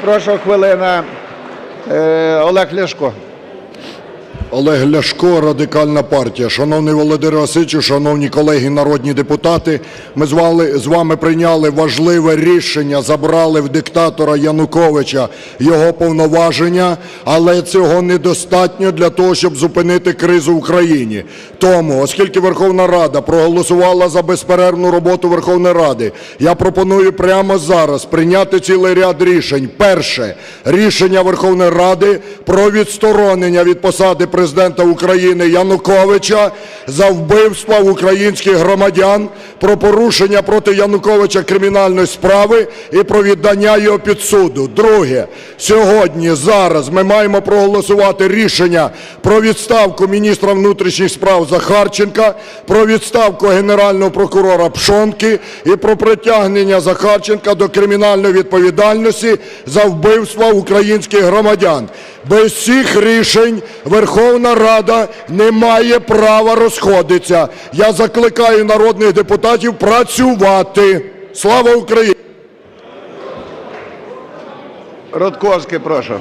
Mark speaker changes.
Speaker 1: Прошу хвилина. Е, Олег Ляшко.
Speaker 2: Олег Ляшко, Радикальна партія. Шановний Володимир Васильович, шановні колеги народні депутати, ми з вами, прийняли важливе рішення, забрали в диктатора Януковича його повноваження, але цього недостатньо для того, щоб зупинити кризу в Україні. Тому, оскільки Верховна Рада проголосувала за безперервну роботу Верховної Ради, я пропоную прямо зараз прийняти цілий ряд рішень. Перше рішення Верховної Ради про відсторонення від посади президента України Януковича за вбивства українських громадян, про порушення проти Януковича кримінальної справи і про віддання його під суду. Друге, сьогодні, зараз ми маємо проголосувати рішення про відставку міністра внутрішніх справ Захарченка, про відставку генерального прокурора Пшонки і про притягнення Захарченка до кримінальної відповідальності за вбивства українських громадян. Без цих рішень Верховна Рада не має права розходитися. Я закликаю народних депутатів працювати. Слава Україні!
Speaker 1: Рудковський, прошу.